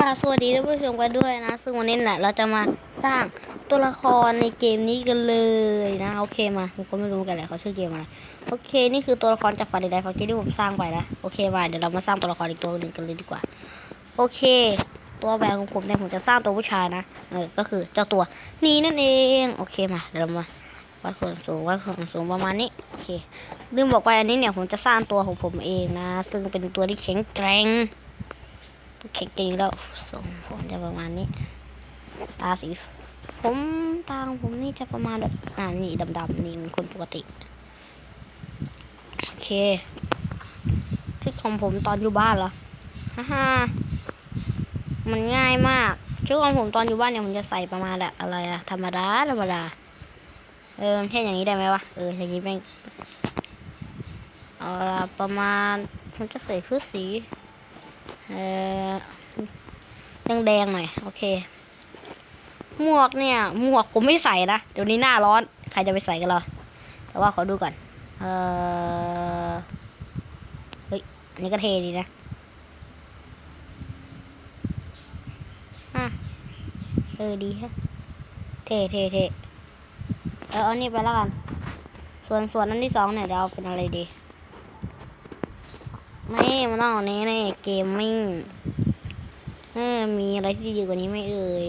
สวัสดีท่านผู้ชมกันด้วยนะ ซึ่งวันนี้แหละเราจะมาสร้างตัวละครในเกมนี้กันเลยนะโอเคมาผมก็ไม่รู้กันแหละเขาชื่อเกมอะไรโอเคนี่คือตัวละครจากฟาร์ดไดฟักที่ผมสร้างไปนะโอเคมาเดี๋ยวเรามาสร้างตัวละครอีกตัวหนึ่งกันเลยดีกว่า โอเค ตัวแบบของผมเนี่ยผมจะสร้างตัวผู้ชายนะเออก็คือเจ้าตัวนี้นั่นเองโอเคมาเดี๋ยวเรามาวัดส่วนสูงวัดส่วนสูงประมาณนี้โอเคลืมบอกไปอันนี้เนี่ยผมจะสร้างตัวของผมเองนะ ซึ่งเป็นตัวที่แข็งแกร่ง แข็งจริงแล้วทรงผมจะประมาณนี้ ตาสี ผมตางผมนี่จะประมาณแบบอ่านี่ดำๆนี่เป็นคนปกติ โอเคชุดของผมตอนอยู่บ้านเหรอฮ่าฮ่ามันง่ายมากชุดของผมตอนอยู่บ้านเนี่ยผมจะใส่ประมาณแบบอะไรอะธรรมดาธรรมดา เออแค่อย่างนี้ได้ไหมวะ เอออย่างนี้แม่งเอาละประมาณผมจะใส่ชุดสี เออแดงๆหน่อย โอเค หมวกเนี่ย หมวกผมไม่ใส่นะ เดี๋ยวนี้หน้าร้อน ใครจะไปใส่กันเหรอ แต่ว่าขอดูก่อน เออเฮ้ย อันนี้ก็เทดีนะอะเออ ดีฮะ เทเทเทเออเอานี่ไปแล้วกัน ส่วนส่วนอันที่สองเนี่ยเดี๋ยวเอาเป็นอะไรดี นี่มันต้องเอานี้นี่เกมมิ่งเออมีอะไรที่ดีกว่านี้ไหม่เอ่ย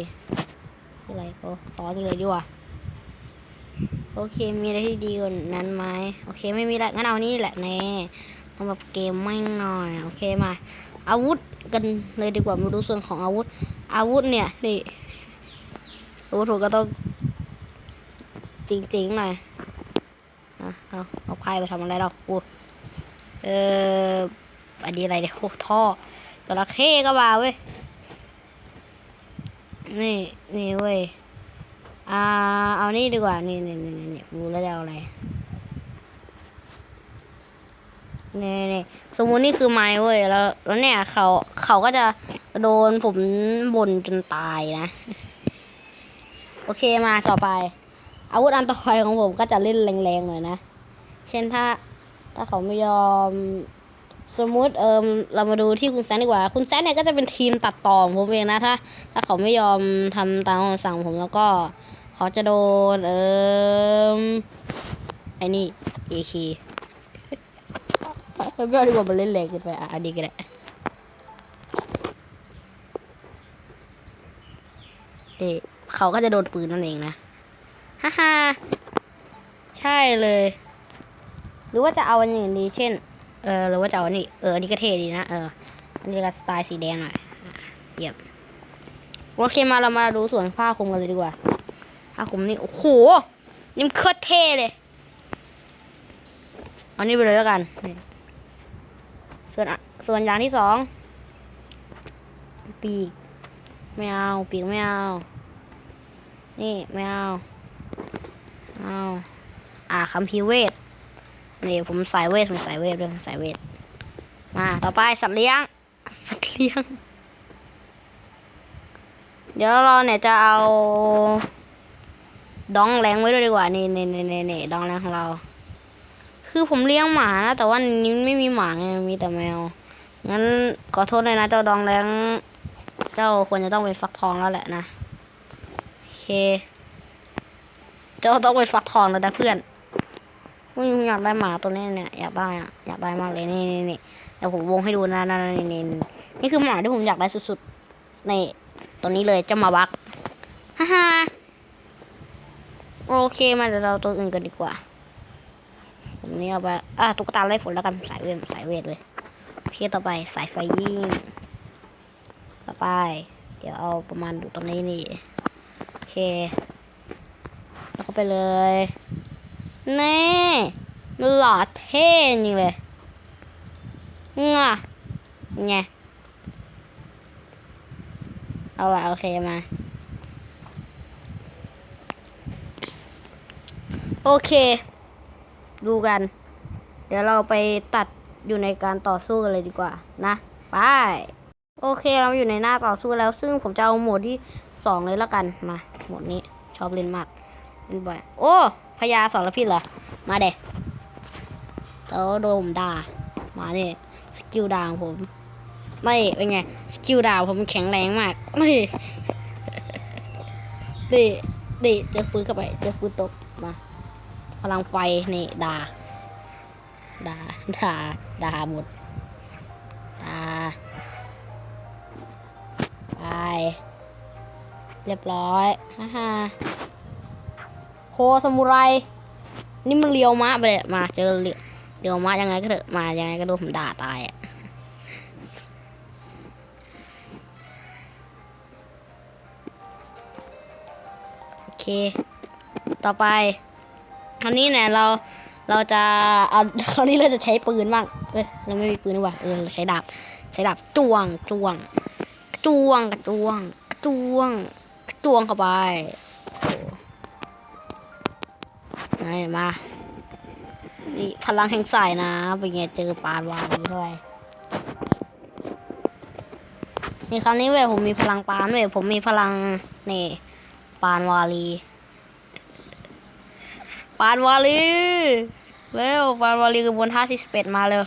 อะไรก็สอนเลยดีกว่าโอเคมีอะไรที่ดีกว่านั้นไหมโอเคไม่มีละงั้นเอานี่แหละแน่ทำแบบเกมมิ่งหน่อยโอเคมา อาวุธกันเลยดีกว่ามาดูส่วนของอาวุธ อาวุธเนี่ยนี่อาวุธก็ต้องจริงๆหน่อยอะเอาเอาไพ่ไปทำอะไรเราปูเออ อันนี้อะไรเนี่ยโอ้ท่อจระเข้ก็มาเว้ย นี่นี่เว้ย อ่า เอานี่ดีกว่า นี่นี่นี่นี่รู้แล้วจะเอาอะไร นี่นี่สมมุตินี่คือไม้เว้ย แล้วแล้วเนี่ยเขาเขาก็จะโดนผมบ่นจนตายนะ โอเคมาต่อไป อาวุธอันต่อไปของผมก็จะเล่นแรงๆหน่อยนะ เช่นถ้าถ้าเขาไม่ยอม สมมุติเออเรามาดูที่คุณแซนดีกว่า คุณแซนเนี่ยก็จะเป็นทีมตัดต่อผมเองนะถ้า ถ้าเขาไม่ยอมทำตามคำสั่งผมแล้วก็ เขาจะโดนเออไอ้นี่เอคีไม่เอาดีกว่ามันเล่นแรงเกินไปอะอันนี้ก็ได้เด็เขาก็จะโดนปืนนั่นเองนะฮ่าฮ่าใช่เลย หรือว่าจะเอาอันอื่นดีเช่น เออหรือว่าจะเอาอันนี้ เอออันนี้ก็เท่ดีนะ เออ อันนี้ก็สไตล์สีแดงหน่อยเยี่ยมโอเคมาเรามาดูส่วนผ้าคลุมกันเลยดีกว่า ผ้าคลุมนี่ โอ้โห นี่มันโคตรเท่เลยอานี่ไปเลยแล้วกัน ส่วนส่วนอย่างที่สอง ปีก ไม่เอา ปีกไม่เอา นี่ไม่เอา เอา อ่าคัมภีเวท นี่ผมสายเวทผมสายเวทด้วยผมสายเวทมาต่อไปสัตว์เลี้ยงสัตว์เลี้ยง เดี๋ยวเราเนี่ยจะเอาดองแรงไว้ด้วยดีกว่านี่นี่นี่นี่นี่ดองแรงของเรา คือผมเลี้ยงหมานะแต่ว่านี้ไม่มีหมาไงมีแต่แมวงั้นขอโทษเลยนะเจ้าดองแรงเจ้าควรจะต้องเป็นฟักทองแล้วแหละนะโอเค เจ้าต้องเป็นฟักทองแล้วนะเพื่อน อุ้ยอยากได้หมาตัวนี้เนี่ยอยากได้อะอยากได้มากเลยนี่นี่นี่เดี๋ยวผมวงให้ดูนะนะนี่นี่นี่นี่คือหมาที่ผมอยากได้สุดๆในตัวนี้เลยเจะมาบักฮ่าฮ่าโอเคมาเดี๋ยวเราตัวอื่นกันดีกว่าผมนี่เอาไปอะตุ๊กตาไล่ฝนแล้วกันสายเวทสายเวทเลยโอเคต่อไปสายไฟยิงต่อไป เดี๋ยวเอาประมาณดูตรงนี้นี่โอเคแล้วก็ไปเลย แน่มันหล่อเท่จริงเลยงะไงเอาละโอเคมา โอเค ดูกัน เดี๋ยวเราไปตัดอยู่ในการต่อสู้กันเลยดีกว่า นะไปโอเคเราอยู่ในหน้าต่อสู้แล้ว ซึ่งผมจะเอาโหมดที่สองเลยแล้วกันมาโหมดนี้ชอบเล่นมากเล่นบ่อยโอ้ พญาสอนพิษเหรอ มาเด็กแล้วโดนผมด่า มาเนี่ยสกิลดาของผม ไม่เป็นไง สกิลดาวผมแข็งแรงมาก ไม่ดิดิเจอปืนเข้าไปเจอปืนตบมา พลังไฟนี่ดาดาดาดาหมดดาไปเรียบร้อย ฮ่าฮ่า สมุไร นี่มันเลียวมะไปเลยมาเจอเลียวเลียวมะยังไงก็เถอะมายังไงก็โดนผมด่าตายอะโอเค ต่อไปคราวนี้เนี่ยเราเราจะเอาคราวนี้เราจะใช้ปืนบ้างเอ้ยเราไม่มีปืนดีกว่าเออเราใช้ดาบใช้ดาบจ้วงจ้วงจ้วงกระจ้วงจ้วงจ้วงเข้าไป ไหนมา นี่พลังแห่งสายนะเป็นไงเจอปานวาลีด้วย นี่คราวนี้เว้ยผมมีพลังปานเว้ยผมมีพลังนี่ปานวาลี ปานวาลีเร็วปานวาลีกระบนท่า41มาเร็ว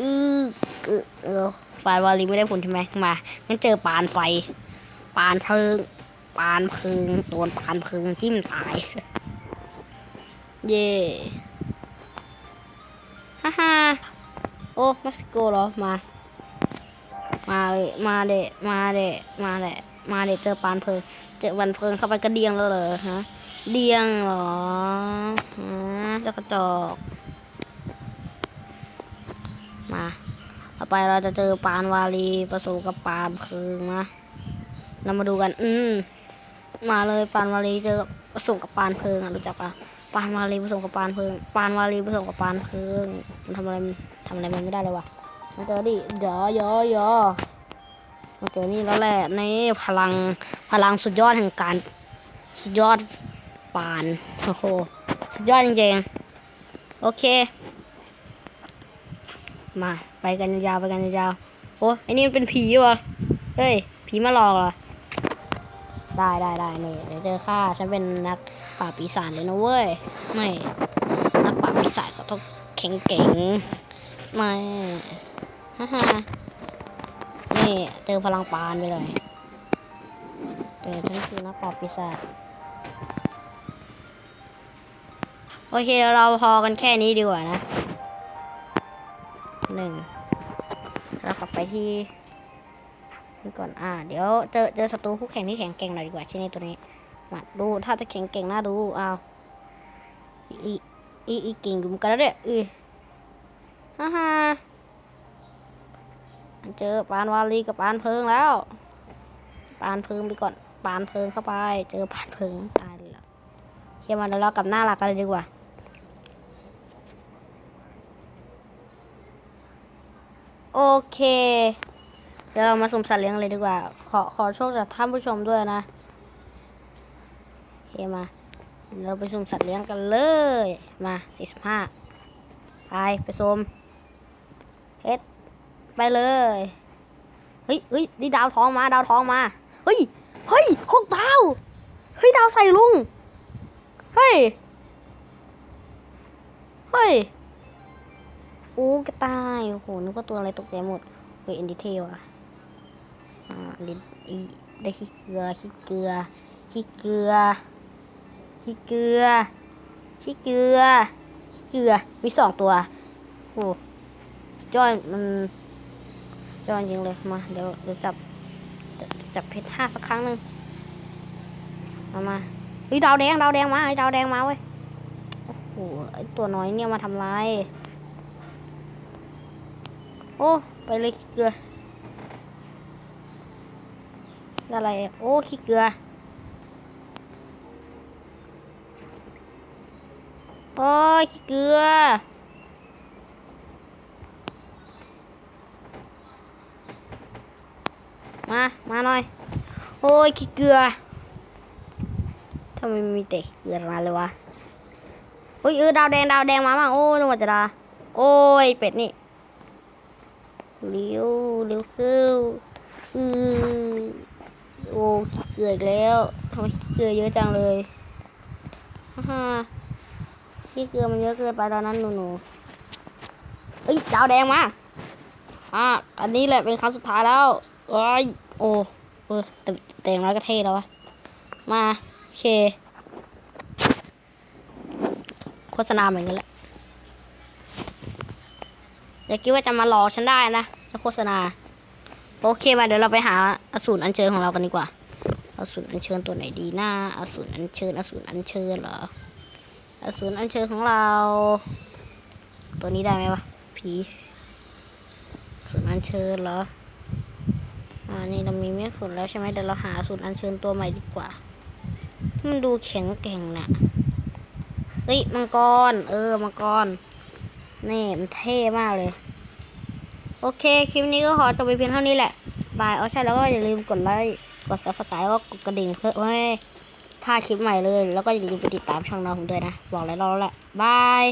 อือเออเออปานวาลีไม่ได้ผลใช่ไหมมางั้นเจอปานไฟ ปานเพลิงปานพลิงโดนปานพลิงจิ้มตาย เย่ฮ่าฮ่าโอ้ เม็กซิโกเหรอ มา มาเลย มาเดะมาเดะมาเดะมาเดะเจอปานเพลิงเจอวันเพลิงเข้าไปก็เดียงแล้วเหรอฮะ เดียงเหรอฮะจ้ากระจอก มาต่อไปเราจะเจอปานวาลีผสมกับปานเพลิงนะ เรามาดูกัน อืม มาเลยปานวาลีเจอผสมกับปานเพลิงอะรู้จักปะ ปานวาลีผสมกับปานเพิงปานวาลีผสมกับปานเพิงมันทำอะไรทำอะไรมันไม่ได้เลยวะมาเจอดิเดี๋ยอยอยอมาเจอนี่แล้วแหละในพลังพลังสุดยอดแห่งการ สุดยอดปานโอ้โหสุดยอดจริงๆโอเค มาไปกันยาวๆไปกันยาวๆโอ้ไอ้นี่มันเป็นผีวะเฮ้ยผีมาหลอกเหรอได้ได้ได้นี่เดี๋ยวเจอข้าฉันเป็นนัก ปราบปีศาจเลยนะเว้ย ไม่นักปราบปีศาจเขาต้องแข็งเก่งไม่ฮ่าฮ่านี่เจอพลังปานไปเลยเออฉันคือนักปราบปีศาจโอเคเราพอกันแค่นี้ดีกว่านะหนึ่งเรากลับไปที่นี่ก่อนอ่า เดี๋ยวเจอเจอศัตรูคู่แข่งที่แข็งเก่งหน่อยดีกว่าที่นี่ตัวนี้ มาดูถ้าจะแข็งเก่งน่าดูเอาอีอีอีเก่งอยู่เหมือนกันแล้วเนี่ยอือฮ่าฮ่าเจอปานวาลีกับปานเพิงแล้ว ปานเพิงไปก่อนปานเพิงเข้าไป เจอปานเพิงตายเลยโอเคมาเดี๋ยวเรากับหน้าหลักกันเลยดีกว่าโอเค เดี๋ยวเรามาสุ่มสัตว์เลี้ยงเลยดีกว่า ขอขอโชคจากท่านผู้ชมด้วยนะ เคมา เราไปสุ่มสัตว์เลี้ยงกันเลย มาสี่สิบห้าไปไปสุ่มเฮ็ดไปเลย เฮ้ยเฮ้ยนี่ดาวทองมา ดาวทองมา เฮ้ย เฮ้ยหกดาว เฮ้ย ดาวใส่ลุง เฮ้ย เฮ้ยโอ้กระต่าย โอ้โห นึกว่าตัวอะไรตกใจหมด เฮ้ย เอ็นดิเทลอะอ่าลินอีได้ขี้เกลือ ขี้เกลือ ขี้เกลือ ขี้เกลือขี้เกลือขี้เกลือมีสองตัวโอ้สุดยอดมันสุดยอดจริงเลยมาเดี๋ยวเดี๋ยวจับจับเพชรห้าสักครั้งหนึ่งมามาเฮ้ยดาวแดงดาวแดงมาไอ้ดาวแดงมาเว้ยโอ้โหไอตัวน้อยเนี่ยมาทำร้ายโอ้ไปเลยขี้เกลืออะไรโอ้ขี้เกลือ อ้ยเกลือ มา มาหน่อย โอ้ยขี้เกลือทำไมมีแต่เกลือมาเลยวะโอ้ยเออดาวแดงดาวแดงมาบ้างโอ้ยนึกว่าจะดาโอ้ยเป็ดนี่เร็วเร็วขึ้นอือโอ้ขี้เกลืออีกแล้วทำไมขี้เกลือเยอะจังเลยฮ่า ฮ่าขี้เกลือมันเยอะเกินไปตอนนั้นหนูหนูเอ้ยดาวแดงมาอะอันนี้แหละเป็นครั้งสุดท้ายแล้วโอ้ยโอ้เออแต่แต่อย่างน้อยก็เท่แล้ววะมาโอเค โฆษณาเหมือนกันแหละอย่าคิดว่าจะมาหลอกฉันได้นะจะโฆษณา โอเคมาเดี๋ยวเราไปหาอสูรอัญเชิญของเรากันดีกว่าอสูรอัญเชิญตัวไหนดีหนะอสูรอัญเชิญอสูรอัญเชิญเหรอ อสูรอัญเชิญของเรา ตัวนี้ได้ไหมวะ ผีสูรอัญเชิญเหรอ อ่า นี่เรามีเมฆฝนแล้วใช่ไหมเดี๋ยวเราหาสูตรอัญเชิญตัวใหม่ดีกว่า มันดูแข็งแกร่งน่ะเฮ้ย มังกร เออ มังกร นี่มันเท่มากเลย โอเค คลิปนี้ก็ขอจบไปเพียงเท่านี้แหละ บาย เอาใช่แล้วก็อย่าลืมกดไลค์ กด subscribe แล้วก็กดกระดิ่งเพื่อไม่ให้ พลาดคลิปใหม่เลย แล้วก็อย่าลืมไปติดตามช่องเราผมด้วยนะ บอกแล้วเราแล้วแหละบาย